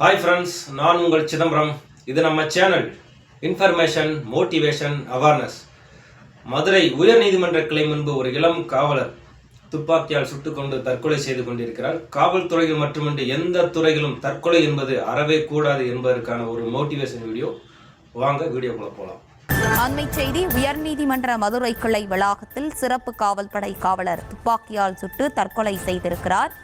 Hi friends நான் உங்கள் சிதம்பரம். இது நம்ம channel information motivation awareness Madurai உயர்நீதிமன்ற கிளை முன்பு ஒரு இளம் காவலர் துப்பாக்கியால் சுட்டுக்கொண்டு தற்கொலை செய்து கொண்டிருக்கிறார். காவல்துறையில் மட்டுமின்றி எந்த துறையிலும் தற்கொலை என்பது அறவே கூடாது என்பதற்கான ஒரு மோட்டிவேஷன் வீடியோ வாங்க வீடியோக்குள்ள போகலாம் அண்மை செய்தி உயர்நீதிமன்ற மதுரை கிளை வளாகத்தில் சிறப்பு காவல்படை காவலர் துப்பாக்கியால் சுட்டு தற்கொலை செய்திருக்கிறார்.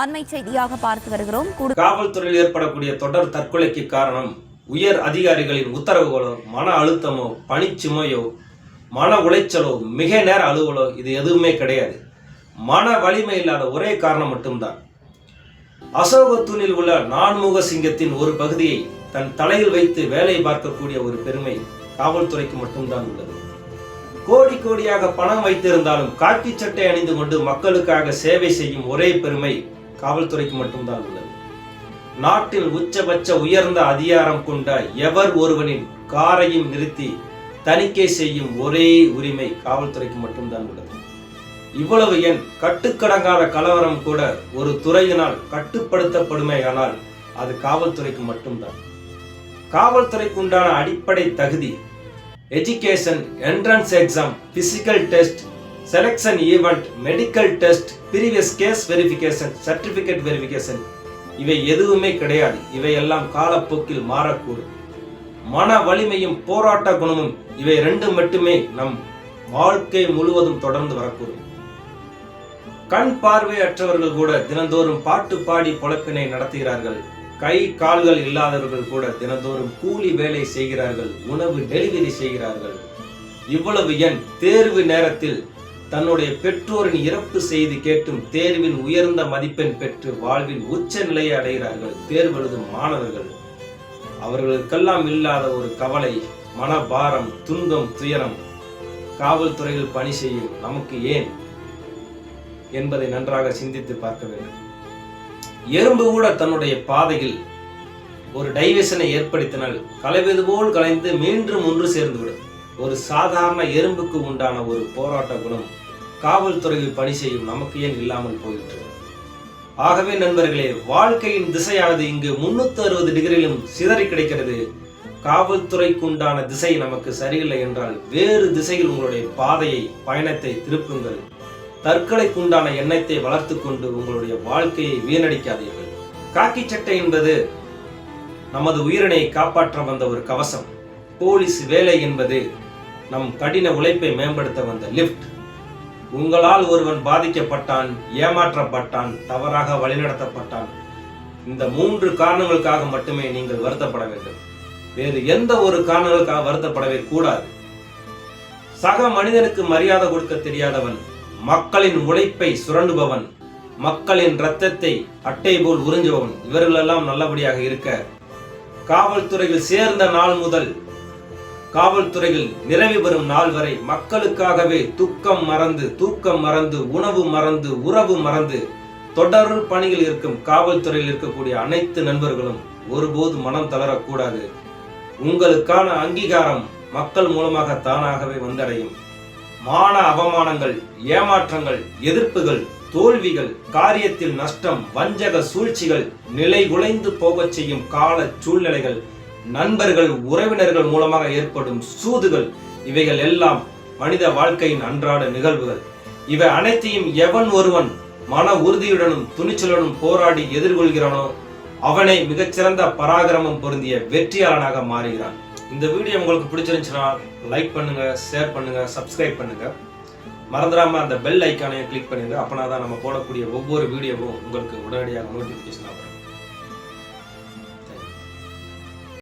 அண்மை செய்தியாக பார்த்து வருகிறோம். காவல்துறையில் ஏற்படக்கூடிய தொடர் தற்கொலைக்கு காரணம் உயர் அதிகாரிகளின் உத்தரவுகளோ மன அழுத்தமோ பணிச்சுமையோ மன உளைச்சலோ மிக நேர அலுவலோ இது எதுவுமே கிடையாது. மன வலிமை இல்லாத ஒரே காரணம் மட்டும்தான். அசோகத்தூணில் உள்ள நான்முக சிங்கத்தின் ஒரு பகுதியை தன் தலையில் வைத்து வேலை பார்க்கக்கூடிய ஒரு பெருமை காவல்துறைக்கு மட்டும்தான் உள்ளது. கோடி கோடியாக பணம் வைத்திருந்தாலும் காக்கி சட்டை அணிந்து கொண்டு மக்களுக்காக சேவை செய்யும் ஒரே பெருமை காவல்துறைக்கு மட்டும்தான் உள்ளது. நாட்டில் உச்சபட்ச உயர்ந்த அதிகாரம் கொண்ட எவர் ஒருவனின் காரையும் நிறுத்தி தணிக்கை செய்யும் ஒரே உரிமை காவல்துறைக்கு மட்டும்தான் உள்ளது. இவ்வளவு எண் கட்டுக்கடங்காத கலவரம் கூட ஒரு துறையினால் கட்டுப்படுத்தப்படுமேயானால் அது காவல்துறைக்கு மட்டும்தான். காவல்துறைக்கு உண்டான அடிப்படை தகுதி education entrance exam physical test selection event medical test previous case verification certificate verification இவை எதுவுமே கிடையாது. இவையெல்லாம் காலப்போக்கில் மாறக்கூடும். மன வலிமையும் போராட்ட குணமும் இவை ரெண்டு மட்டுமே நம் வாழ்க்கை முழுவதும் தொடர்ந்து வரக்கூடும். கண் பார்வையற்றவர்கள் கூட தினந்தோறும் பாட்டு பாடி பொழப்பினை நடத்துகிறார்கள். கை கால்கள் இல்லாதவர்கள் கூட தினந்தோறும் கூலி வேலை செய்கிறார்கள். உணவு டெலிவரி செய்கிறார்கள். இவ்வளவு எண் தேர்வு நேரத்தில் தன்னுடைய பெற்றோரின் இறப்பு செய்தி கேட்டும் தேர்வின் உயர்ந்த மதிப்பெண் பெற்று வாழ்வில் உச்ச நிலையை அடைகிறார்கள். தேர்வெழுதும் மாணவர்கள். அவர்களுக்கெல்லாம் இல்லாத ஒரு கவலை மனபாரம் துன்பம் துயரம். காவல்துறையில் பணி செய்யும் நமக்கு ஏன்? என்பதை நன்றாக சிந்தித்து பார்க்க வேண்டும். எறும்பு கூட தன்னுடைய பாதையில் ஒரு டைவர்ஷனை ஏற்படுத்தினால் கலைவது போல் கலைந்து மீண்டும் ஒன்று சேர்ந்துவிடும். ஒரு சாதாரண எறும்புக்கு உண்டான ஒரு போராட்ட குணம் காவல்துறையில் பணி செய்யும் நமக்கு ஏன் இல்லாமல் போயிற்று? ஆகவே நண்பர்களே வாழ்க்கையின் திசையானது இங்கு முன்னூத்தி அறுபது டிகிரியிலும் சிதறி கிடைக்கிறது. காவல்துறைக்குண்டான திசை நமக்கு சரியில்லை என்றால் வேறு திசையில் உங்களுடைய பாதையை பயணத்தை திருப்புங்கள். தற்கொலைக்குண்டான எண்ணத்தை வளர்த்து கொண்டு உங்களுடைய வாழ்க்கையை வீணடிக்காதீர்கள். காக்கி சட்டை என்பது நமது உயிரினை காப்பாற்ற வந்த ஒரு கவசம். போலீஸ் வேலை என்பது நம் கடின உழைப்பை மேம்படுத்த வந்த லிஃப்ட். உங்களால் ஒருவன் பாதிக்கப்பட்டான் ஏமாற்றப்பட்டான் தவறாக வழிநடத்தப்பட்டான். இந்த மூன்று காரணங்களுக்காக மட்டுமே நீங்கள் வருத்தப்பட வேண்டும். வேறு எந்த ஒரு காரணங்களுக்காக வருத்தப்படவே கூடாது. சக மனிதனுக்கு மரியாதை கொடுக்க தெரியாதவன் மக்களின் உழைப்பை சுரண்டுபவன் மக்களின் இரத்தத்தை அட்டை போல் உறிஞ்சுபவன். இவர்களெல்லாம் நல்லபடியாக இருக்க காவல்துறையில் சேர்ந்த நாள் முதல் காவல்துறையில் நிறைவு பெறும் நாள் வரை மக்களுக்காகவே துக்கம் மறந்து தூக்கம் மறந்து உணவு மறந்து உறவு மறந்து தொடர் பணியில் இருக்கும் காவல்துறையில் இருக்கக்கூடிய அனைத்து நண்பர்களும் ஒருபோது மனம் தளரக்கூடாது. உங்களுக்கான அங்கீகாரம் மக்கள் மூலமாக தானாகவே வந்தடையும். மான அவமானங்கள் ஏமாற்றங்கள் எதிர்ப்புகள் தோல்விகள் காரியத்தில் நஷ்டம் வஞ்சக சூழ்ச்சிகள் நிலை உலைந்து போகச் செய்யும் கால சூழ்நிலைகள் நண்பர்கள் உறவினர்கள் மூலமாக ஏற்படும் சூதுகள் இவைகள் எல்லாம் மனித வாழ்க்கையின் அன்றாட நிகழ்வுகள். இவை அனைத்தையும் எவன் ஒருவன் மன உறுதியுடனும் துணிச்சலுடனும் போராடி எதிர்கொள்கிறானோ அவனை மிகச்சிறந்த பராக்கிரமம் பொருந்திய வெற்றியாளனாக மாறுகிறான். இந்த வீடியோ உங்களுக்கு பிடிச்சிருந்துச்சுன்னா லைக் பண்ணுங்க ஷேர் பண்ணுங்க சப்ஸ்கிரைப் பண்ணுங்க. மறந்துடாம அந்த பெல் ஐக்கானையும் கிளிக் பண்ணிடுங்க. அப்போனா தான் நம்ம போடக்கூடிய ஒவ்வொரு வீடியோவும் உங்களுக்கு உடனடியாக நோட்டிஃபிகேஷன் ஆகும்